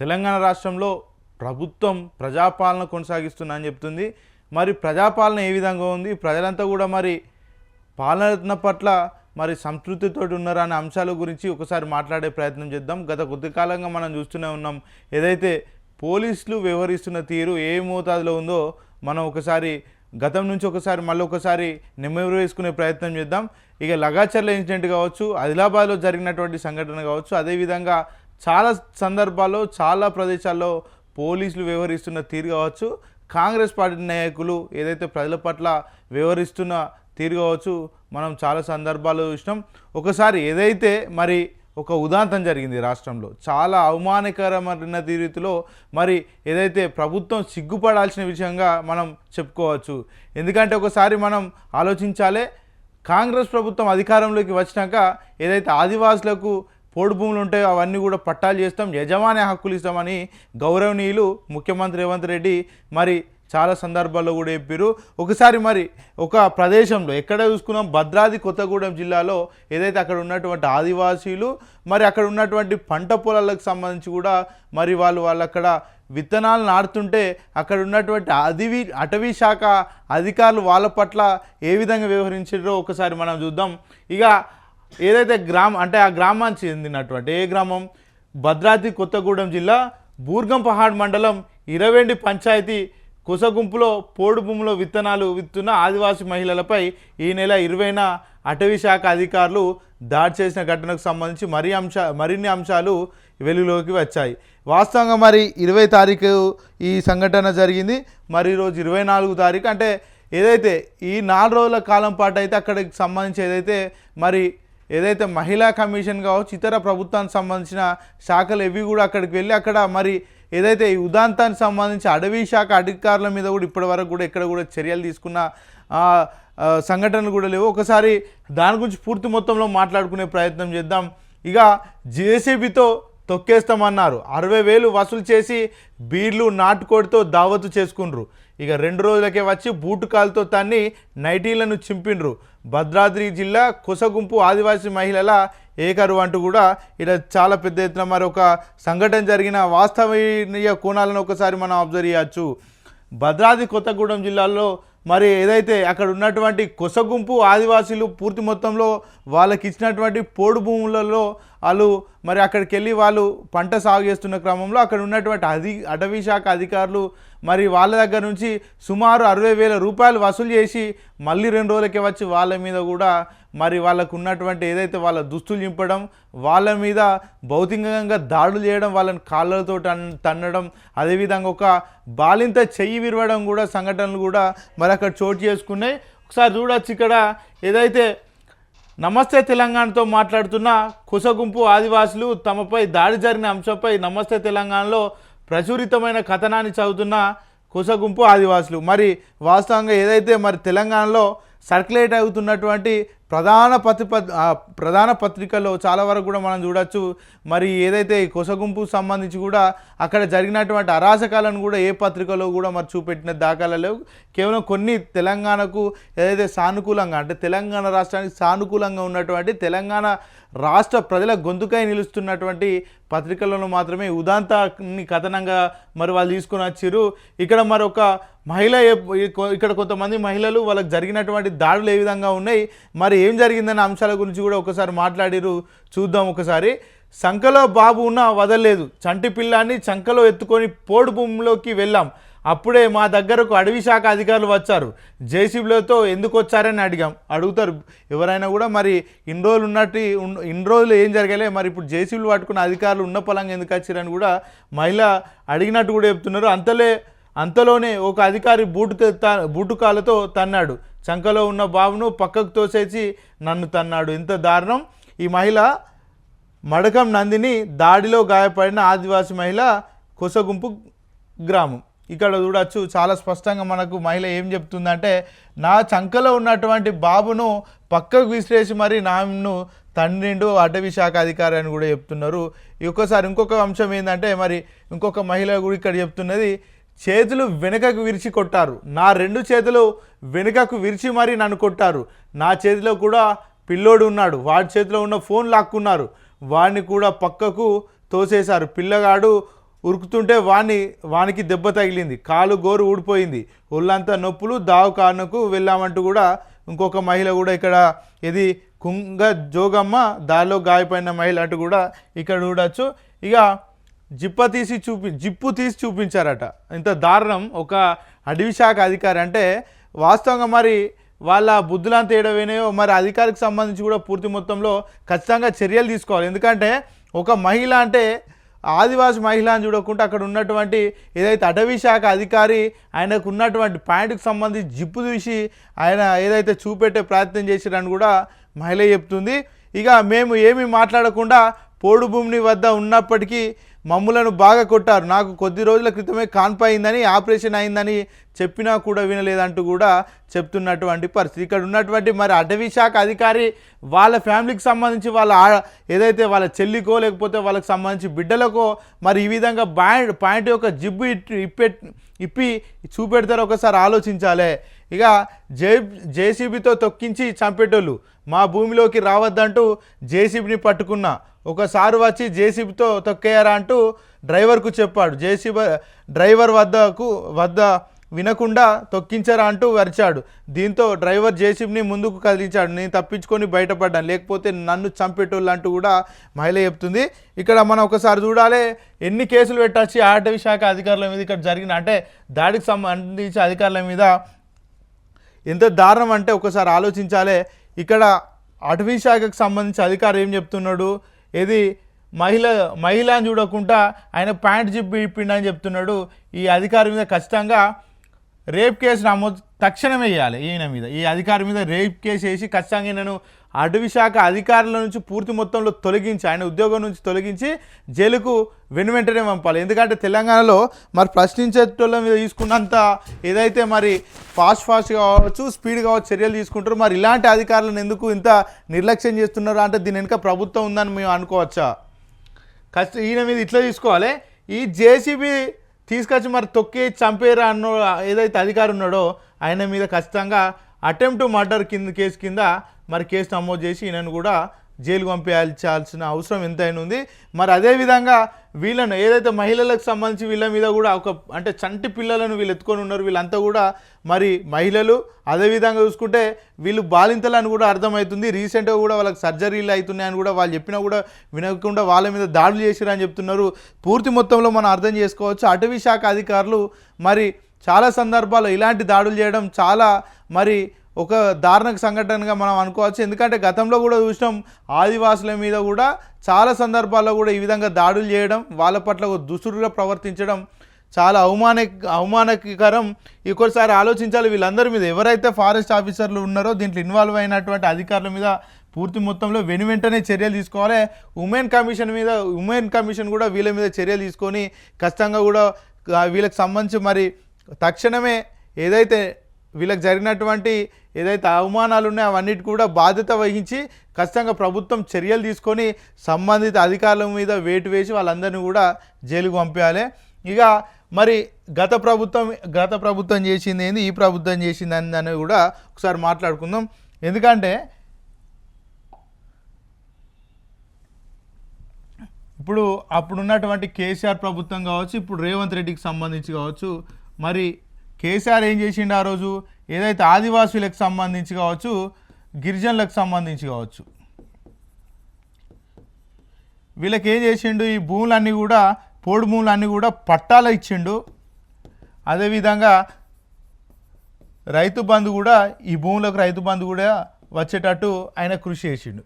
తెలంగాణ రాష్ట్రంలో ప్రభుత్వం ప్రజాపాలన కొనసాగిస్తున్నా అని చెప్తుంది. మరి ప్రజాపాలన ఏ విధంగా ఉంది? ప్రజలంతా కూడా మరి పాలన పట్ల మరి సంతృప్తితో ఉన్నారా అనే అంశాల గురించి ఒకసారి మాట్లాడే ప్రయత్నం చేద్దాం. గత కొద్ది కాలంగా మనం చూస్తూనే ఉన్నాం. ఏదైతే పోలీసులు వ్యవహరిస్తున్న తీరు ఏ మోతాదులో ఉందో మనం ఒకసారి గతం నుంచి ఒకసారి మళ్ళీ ఒకసారి నెమ్మది వేసుకునే ప్రయత్నం చేద్దాం. ఇక లగాచర్ల ఇన్సిడెంట్ కావచ్చు ఆదిలాబాద్లో జరిగినటువంటి సంఘటన కావచ్చు అదేవిధంగా చాలా సందర్భాల్లో చాలా ప్రదేశాల్లో పోలీసులు వ్యవహరిస్తున్న తీరు కావచ్చు కాంగ్రెస్ పార్టీ నాయకులు ఏదైతే ప్రజల పట్ల వ్యవహరిస్తున్న తీరు కావచ్చు మనం చాలా సందర్భాలు చూసినాం. ఒకసారి ఏదైతే మరి ఒక ఉదాంతం జరిగింది రాష్ట్రంలో చాలా అవమానకరమైన రీతిలో మరి ఏదైతే ప్రభుత్వం సిగ్గుపడాల్సిన విషయంగా మనం చెప్పుకోవచ్చు. ఎందుకంటే ఒకసారి మనం ఆలోచించాలే కాంగ్రెస్ ప్రభుత్వం అధికారంలోకి వచ్చినాక ఏదైతే ఆదివాసులకు పోడు భూములు ఉంటాయో అవన్నీ కూడా పట్టాలు చేస్తాం యజమాని హక్కులు ఇస్తామని గౌరవనీయులు ముఖ్యమంత్రి రేవంత్ రెడ్డి మరి చాలా సందర్భాల్లో కూడా చెప్పారు ఒకసారి మరి ఒక ప్రదేశంలో ఎక్కడ చూసుకున్నాం? భద్రాద్రి కొత్తగూడెం జిల్లాలో ఏదైతే అక్కడ ఉన్నటువంటి ఆదివాసీలు మరి అక్కడ ఉన్నటువంటి పంట పొలాలకు సంబంధించి కూడా మరి వాళ్ళు వాళ్ళు అక్కడ విత్తనాలు నాటుతుంటే అక్కడ ఉన్నటువంటి అదివి అటవీ శాఖ అధికారులు వాళ్ళ పట్ల ఏ విధంగా వ్యవహరించారో ఒకసారి మనం చూద్దాం. ఇక ఏదైతే గ్రామం అంటే ఆ గ్రామానికి చెందినటువంటి ఏ గ్రామం? భద్రాద్రి కొత్తగూడెం జిల్లా బూర్గం పహాడ్ మండలం ఇరవెండి పంచాయతీ కుసగుంపులో పోడు భూమిలో విత్తనాలు విత్తున్న ఆదివాసీ మహిళలపై ఈ నెల ఇరవైన అటవీ శాఖ అధికారులు దాడి చేసిన ఘటనకు సంబంధించి మరి అంశ మరిన్ని అంశాలు వెలుగులోకి వచ్చాయి. వాస్తవంగా మరి ఇరవై తారీఖు ఈ సంఘటన జరిగింది. మరి ఈరోజు ఇరవై నాలుగు తారీఖు అంటే ఏదైతే ఈ నాలుగు రోజుల కాలం పాటు అయితే అక్కడికి సంబంధించి ఏదైతే మరి ఏదైతే మహిళా కమిషన్ కావచ్చు ఇతర ప్రభుత్వానికి సంబంధించిన శాఖలు ఇవి కూడా అక్కడికి వెళ్ళి అక్కడ మరి ఏదైతే ఈ ఉదాంతానికి సంబంధించి అడవి శాఖ అధికారుల మీద కూడా ఇప్పటి వరకు కూడా ఎక్కడ కూడా చర్యలు తీసుకున్న సంఘటనలు కూడా లేవు. ఒకసారి దాని గురించి పూర్తి మొత్తంలో మాట్లాడుకునే ప్రయత్నం చేద్దాం. ఇక జేసీబీతో తొక్కేస్తామన్నారు. అరవై వేలు వసూలు చేసి బీర్లు నాటుకోడితో దావతు చేసుకుండ్రు. ఇక రెండు రోజులకే వచ్చి బూటు కాలుతో తన్ని నైటీలను చింపిండ్రు. భద్రాద్రి జిల్లా కుసగుంపు ఆదివాసీ మహిళల ఏకరు అంటూ కూడా ఇలా చాలా పెద్ద ఎత్తున మరి ఒక సంఘటన జరిగిన వాస్తవీయ కోణాలను ఒకసారి మనం అబ్జర్వ్ చేయవచ్చు భద్రాద్రి కొత్తగూడెం జిల్లాలో మరి ఏదైతే అక్కడ ఉన్నటువంటి కొసగుంపు ఆదివాసీలు పూర్తి మొత్తంలో వాళ్ళకి ఇచ్చినటువంటి పోడు భూములలో వాళ్ళు మరి అక్కడికి వెళ్ళి వాళ్ళు పంట సాగు చేస్తున్న క్రమంలో అక్కడ ఉన్నటువంటి అధి అటవీ శాఖ అధికారులు మరి వాళ్ళ దగ్గర నుంచి సుమారు అరవై వేల రూపాయలు వసూలు చేసి మళ్ళీ రెండు రోజులకే వచ్చి వాళ్ళ మీద కూడా మరి వాళ్ళకు ఉన్నటువంటి ఏదైతే వాళ్ళ దుస్తులు చింపడం వాళ్ళ మీద భౌతికంగా దాడులు చేయడం వాళ్ళని కాళ్ళతో తన్నడం అదేవిధంగా ఒక బాలింత చెయ్యి విరవడం కూడా సంఘటనలు కూడా మరి అక్కడ చోటు చేసుకున్నాయి. ఒకసారి చూడొచ్చు ఇక్కడ ఏదైతే నమస్తే తెలంగాణతో మాట్లాడుతున్న కుసగుంపు ఆదివాసులు తమపై దాడి జరిగిన అంశంపై నమస్తే తెలంగాణలో ప్రచురితమైన కథనాన్ని చదువుతున్న కుసగుంపు ఆదివాసులు. మరి వాస్తవంగా ఏదైతే మరి తెలంగాణలో సర్క్యులేట్ అవుతున్నటువంటి ప్రధాన పత్రి ప్రధాన పత్రికల్లో చాలా వరకు కూడా మనం చూడొచ్చు. మరి ఏదైతే కొసగుంపు సంబంధించి కూడా అక్కడ జరిగినటువంటి అరాచకాలను కూడా ఏ పత్రికలో కూడా మరి చూపెట్టిన దాఖలలో కేవలం కొన్ని తెలంగాణకు ఏదైతే సానుకూలంగా అంటే తెలంగాణ రాష్ట్రానికి సానుకూలంగా ఉన్నటువంటి తెలంగాణ రాష్ట్ర ప్రజల గొంతుకై నిలుస్తున్నటువంటి పత్రికలను మాత్రమే ఉదాంతాన్ని కథనంగా మరి వాళ్ళు తీసుకొని వచ్చారు ఇక్కడ మరి ఒక మహిళ ఇక్కడ కొంతమంది మహిళలు వాళ్ళకి జరిగినటువంటి దాడులు ఏ విధంగా ఉన్నాయి? మరి ఏం జరిగిందన్న అంశాల గురించి కూడా ఒకసారి మాట్లాడిరు చూద్దాం ఒకసారి. సంకలో బాబు ఉన్నా వదలలేదు. చంటి పిల్లాన్ని చంకలో ఎత్తుకొని పోడు భూమిలోకి వెళ్ళాం. అప్పుడే మా దగ్గరకు అడవి శాఖ అధికారులు వచ్చారు. జేసీబీలతో ఎందుకు వచ్చారని అడిగాం. అడుగుతారు. ఎవరైనా కూడా మరి ఇన్ని రోజులు ఉన్నట్టు ఇన్ని రోజులు ఏం జరగలే. మరి ఇప్పుడు జేసీబీలు పట్టుకున్న అధికారులు ఉన్న పొలంగా ఎందుకు వచ్చారని కూడా మహిళ అడిగినట్టు కూడా చెప్తున్నారు. అంతలే అంతలోనే ఒక అధికారి బూటు బూటుకాలతో బూటు తన్నాడు. చంకలో ఉన్న బాబును పక్కకు తోసేసి నన్ను తన్నాడు. ఇంత దారుణం. ఈ మహిళ మడకం నందిని దాడిలో గాయపడిన ఆదివాసీ మహిళ కొసగుంపు గ్రామం. ఇక్కడ చూడొచ్చు చాలా స్పష్టంగా మనకు మహిళ ఏం చెప్తుందంటే నా చంకలో ఉన్నటువంటి బాబును పక్కకు విసిరేసి మరి నాను తండ్రిండు అటవీ శాఖ అధికారి అని కూడా చెప్తున్నారు. ఒక్కసారి ఇంకొక అంశం ఏంటంటే మరి ఇంకొక మహిళ కూడా ఇక్కడ చెప్తున్నది చేతులు వెనుకకు విరిచి కొట్టారు. నా రెండు చేతులు వెనుకకు విరిచి మరీ నన్ను కొట్టారు. నా చేతిలో కూడా పిల్లోడు ఉన్నాడు. వాడి చేతిలో ఉన్న ఫోన్ లాక్కున్నారు. వాడిని కూడా పక్కకు తోసేశారు. పిల్లగాడు ఉరుకుతుంటే వాణ్ణి వానికి దెబ్బ తగిలింది. కాలు గోరు ఊడిపోయింది. ఒళ్ళంతా నొప్పులు దావకారణకు వెళ్ళామంటూ కూడా ఇంకొక మహిళ కూడా ఇక్కడ ఇది కుంగ జోగమ్మ దారిలో గాయపడిన మహిళ అంటూ కూడా ఇక్కడ చూడొచ్చు. ఇక జిప్ప తీసి చూపి జిప్పు తీసి చూపించారట. ఇంత దారుణం. ఒక అడవి శాఖ అధికారి అంటే వాస్తవంగా మరి వాళ్ళ బుద్ధులంతా ఏడవేనాయో మరి అధికారికి సంబంధించి కూడా పూర్తి మొత్తంలో ఖచ్చితంగా చర్యలు తీసుకోవాలి. ఎందుకంటే ఒక మహిళ అంటే ఆదివాసి మహిళ అని చూడకుండా అక్కడ ఉన్నటువంటి ఏదైతే అటవీ శాఖ అధికారి ఆయనకు ఉన్నటువంటి ప్యాంటుకు సంబంధించి జిప్పు తీసి ఆయన ఏదైతే చూపెట్టే ప్రయత్నం చేసిరని కూడా మహిళ చెప్తుంది. ఇక మేము ఏమీ మాట్లాడకుండా పోడు భూమిని వద్ద ఉన్నప్పటికీ మమ్ములను బాగా కొట్టారు. నాకు కొద్ది రోజుల క్రితమే కాన్పు అయిందని ఆపరేషన్ అయిందని చెప్పినా కూడా వినలేదంటూ కూడా చెప్తున్నటువంటి పరిస్థితి. ఇక్కడ ఉన్నటువంటి మరి అటవీ శాఖ అధికారి వాళ్ళ ఫ్యామిలీకి సంబంధించి వాళ్ళ ఏదైతే వాళ్ళ చెల్లికో లేకపోతే వాళ్ళకి సంబంధించి బిడ్డలకో మరి ఈ విధంగా బ్యాండ్ పాయింట్ యొక్క జిబ్బు ఇట్- ఇప్పె ఇప్పి చూపెడతారో ఒకసారి ఆలోచించాలి. ఇక జే జేసీబీతో తొక్కించి చంపేటోళ్ళు. మా భూమిలోకి రావద్దంటూ జేసీబీని పట్టుకున్నా. ఒకసారి వచ్చి జేసీబీతో తొక్కేయారా అంటూ డ్రైవర్కు చెప్పాడు. జేసీబీ డ్రైవర్ వద్దకు వద్ద వినకుండా తొక్కించరా అంటూ వరిచాడు దీంతో డ్రైవర్ జేసీబీని ముందుకు కదిలించాడు. నేను తప్పించుకొని బయటపడ్డాను. లేకపోతే నన్ను చంపేటోళ్ళు అంటూ కూడా మహిళ చెప్తుంది. ఇక్కడ మనం ఒకసారి చూడాలి ఎన్ని కేసులు పెట్టచ్చు అటవీ శాఖ అధికారుల మీద ఇక్కడ జరిగిన అంటే దాడికి సంబంధించి అధికారుల మీద ఎంత దారుణం అంటే ఒకసారి ఆలోచించాలే. ఇక్కడ అటవీ శాఖకు సంబంధించి అధికారి ఏం చెప్తున్నాడు? ఇది మహిళ మహిళ అని చూడకుండా ఆయన ప్యాంట్ జిప్ ఇప్పిండని చెప్తున్నాడు. ఈ అధికారి మీద ఖచ్చితంగా రేప్ కేసు నమోదు తక్షణమే వేయాలి ఈయన మీద. ఈ అధికారి మీద రేప్ కేసు వేసి ఖచ్చితంగా నేను అటవీ శాఖ అధికారుల నుంచి పూర్తి మొత్తంలో తొలగించి ఆయన ఉద్యోగం నుంచి తొలగించి జైలుకు వెను వెంటనే పంపాలి. ఎందుకంటే తెలంగాణలో మరి ప్రశ్నించేటోళ్ళ మీద తీసుకున్నంత ఏదైతే మరి ఫాస్ట్ ఫాస్ట్ కావచ్చు స్పీడ్ కావచ్చు చర్యలు తీసుకుంటారు మరి ఇలాంటి అధికారులను ఎందుకు ఇంత నిర్లక్ష్యం చేస్తున్నారు అంటే దీని వెనుక ప్రభుత్వం ఉందని మేము అనుకోవచ్చా? కష్ట ఈయన మీద ఇట్లా తీసుకోవాలి. ఈ జేసీబీ తీసుకొచ్చి మరి తొక్కి చంపేరా అన్న ఏదైతే అధికారి ఉన్నాడో ఆయన మీద ఖచ్చితంగా అటెంప్ట్ మర్డర్ కింద కేసు కింద మరి కేసు నమోదు చేసి ఈయనను కూడా జైలు పంపించాల్సిన అవసరం ఎంతైనా ఉంది. మరి అదేవిధంగా వీళ్ళను ఏదైతే మహిళలకు సంబంధించి వీళ్ళ మీద కూడా ఒక అంటే చంటి పిల్లలను వీళ్ళు ఎత్తుకొని ఉన్నారు వీళ్ళంతా కూడా మరి మహిళలు. అదేవిధంగా చూసుకుంటే వీళ్ళు బాలింతలని కూడా అర్థమవుతుంది. రీసెంట్గా కూడా వాళ్ళకి సర్జరీలు అవుతున్నాయని కూడా వాళ్ళు చెప్పినా కూడా వినకుండా వాళ్ళ మీద దాడులు చేసిరని చెప్తున్నారు. పూర్తి మొత్తంలో మనం అర్థం చేసుకోవచ్చు. అటవీ శాఖ అధికారులు మరి చాలా సందర్భాల్లో ఇలాంటి దాడులు చేయడం చాలా మరి ఒక దారుణక సంఘటనగా మనం అనుకోవచ్చు. ఎందుకంటే గతంలో కూడా చూసినాం ఆదివాసుల మీద కూడా చాలా సందర్భాల్లో కూడా ఈ విధంగా దాడులు చేయడం వాళ్ళ పట్ల ఒక దుస్తులుగా ప్రవర్తించడం చాలా అవమాన అవమానకరం. ఇంకోసారి ఆలోచించాలి వీళ్ళందరి మీద ఎవరైతే ఫారెస్ట్ ఆఫీసర్లు ఉన్నారో దీంట్లో ఇన్వాల్వ్ అయినటువంటి అధికారుల మీద పూర్తి మొత్తంలో వెను వెంటనే చర్యలు తీసుకోవాలి. ఉమెన్ కమిషన్ మీద ఉమెన్ కమిషన్ కూడా వీళ్ళ మీద చర్యలు తీసుకొని ఖచ్చితంగా కూడా వీళ్ళకి సంబంధించి మరి తక్షణమే ఏదైతే వీళ్ళకి జరిగినటువంటి ఏదైతే అవమానాలు ఉన్నాయో అవన్నిటి కూడా బాధ్యత వహించి ఖచ్చితంగా ప్రభుత్వం చర్యలు తీసుకొని సంబంధిత అధికారుల మీద వేటు వేసి వాళ్ళందరినీ కూడా జైలుకు పంపించాలి. ఇక మరి గత ప్రభుత్వం గత ప్రభుత్వం చేసింది ఏంది? ఈ ప్రభుత్వం చేసింది అని అని కూడా ఒకసారి మాట్లాడుకుందాం. ఎందుకంటే ఇప్పుడు అప్పుడున్నటువంటి కేసీఆర్ ప్రభుత్వం కావచ్చు ఇప్పుడు రేవంత్ రెడ్డికి సంబంధించి కావచ్చు మరి కేసీఆర్ ఏం చేసిండు ఆ రోజు? ఏదైతే ఆదివాసులకు సంబంధించి కావచ్చు గిరిజనులకు సంబంధించి కావచ్చు. వీళ్ళకి ఏం చేసిండు? ఈ భూములన్నీ కూడా పోడు భూములన్నీ కూడా పట్టాలు ఇచ్చిండు. అదేవిధంగా రైతు బంధు కూడా ఈ భూములకు రైతు బంధు కూడా వచ్చేటట్టు ఆయన కృషి చేసిండు.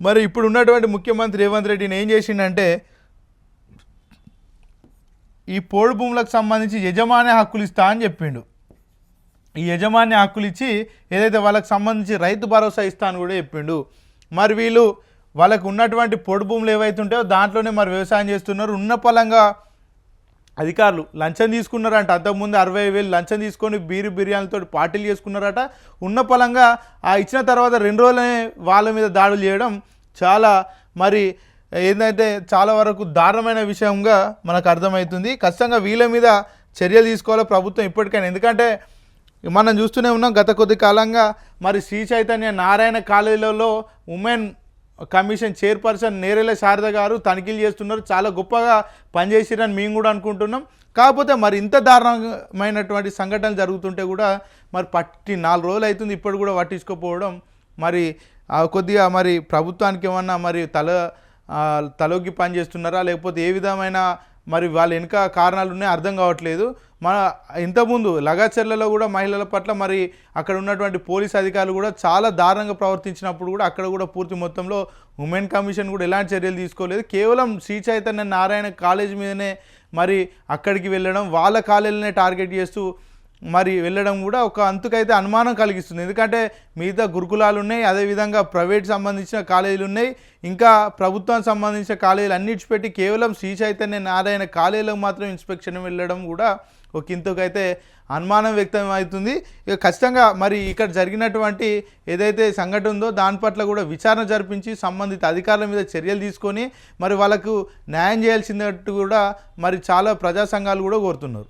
మరి ఇప్పుడు ఉన్నటువంటి ముఖ్యమంత్రి రేవంత్ రెడ్డిని ఏం చేసిండంటే ఈ పోడు భూములకు సంబంధించి యజమాని హక్కులు ఇస్తా అని చెప్పిండు. ఈ యజమాని హక్కులు ఇచ్చి ఏదైతే వాళ్ళకి సంబంధించి రైతు భరోసా ఇస్తా అని కూడా చెప్పిండు. మరి వీళ్ళు వాళ్ళకు ఉన్నటువంటి పొడి భూములు ఏవైతే ఉంటాయో దాంట్లోనే మరి వ్యవసాయం చేస్తున్నారు. ఉన్న పొలంగా అధికారులు లంచం తీసుకున్నారంట. అంతకుముందు అరవై వేలు లంచం తీసుకొని బీరు బిర్యానీలతో పార్టీలు చేసుకున్నారట. ఉన్న పలంగా ఆ ఇచ్చిన తర్వాత రెండు రోజులనే వాళ్ళ మీద దాడులు చేయడం చాలా మరి ఏంటంటే చాలా వరకు దారుణమైన విషయంగా మనకు అర్థమవుతుంది. ఖచ్చితంగా వీళ్ళ మీద చర్యలు తీసుకోవాలి ప్రభుత్వం ఇప్పటికైనా. ఎందుకంటే మనం చూస్తూనే ఉన్నాం గత కొద్ది కాలంగా మరి శ్రీ చైతన్య నారాయణ కాలేజీలలో women commission chairperson Nerella Sarada garu తనిఖీలు చేస్తున్నారు. చాలా గొప్పగా పనిచేసిరని మేము కూడా అనుకుంటున్నాం. కాకపోతే మరి ఇంత దారుణమైనటువంటి సంఘటనలు జరుగుతుంటే కూడా మరి పట్టి నాలుగు రోజులు అవుతుంది ఇప్పుడు కూడా పట్టించుకోకపోవడం. మరి కొద్దిగా మరి ప్రభుత్వానికి ఏమన్నా మరి తల తలొగ్గి పని చేస్తున్నారా? లేకపోతే ఏ విధమైన మరి వాళ్ళ వెనుక కారణాలు ఉన్నాయి అర్థం కావట్లేదు. మన ఇంతకుముందు లగాచెర్లలో కూడా మహిళల పట్ల మరి అక్కడ ఉన్నటువంటి పోలీస్ అధికారులు కూడా చాలా దారుణంగా ప్రవర్తించినప్పుడు కూడా అక్కడ కూడా పూర్తి మొత్తంలో ఉమెన్ కమిషన్ కూడా ఎలాంటి చర్యలు తీసుకోలేదు. కేవలం శ్రీ చైతన్య నారాయణ కాలేజ్ మీదనే మరి అక్కడికి వెళ్ళడం వాళ్ళ కాలేజీనే టార్గెట్ చేస్తూ మరి వెళ్ళడం కూడా ఒక అంతుకైతే అనుమానం కలిగిస్తుంది. ఎందుకంటే మిగతా గురుకులాలు ఉన్నాయి అదేవిధంగా ప్రైవేట్ సంబంధించిన కాలేజీలు ఉన్నాయి. ఇంకా ప్రభుత్వానికి సంబంధించిన కాలేజీలు అన్నిటి పెట్టి కేవలం శ్రీ చైతన్య నారాయణ కాలేజీలకు మాత్రం ఇన్స్పెక్షన్ వెళ్ళడం కూడా ఒక ఇంతకైతే అనుమానం వ్యక్తం అవుతుంది. ఇక ఖచ్చితంగా మరి ఇక్కడ జరిగినటువంటి ఏదైతే సంఘటన ఉందో దాని పట్ల కూడా విచారణ జరిపించి సంబంధిత అధికారుల మీద చర్యలు తీసుకొని మరి వాళ్ళకు న్యాయం చేయాల్సినట్టు కూడా మరి చాలా ప్రజా సంఘాలు కూడా కోరుతున్నారు.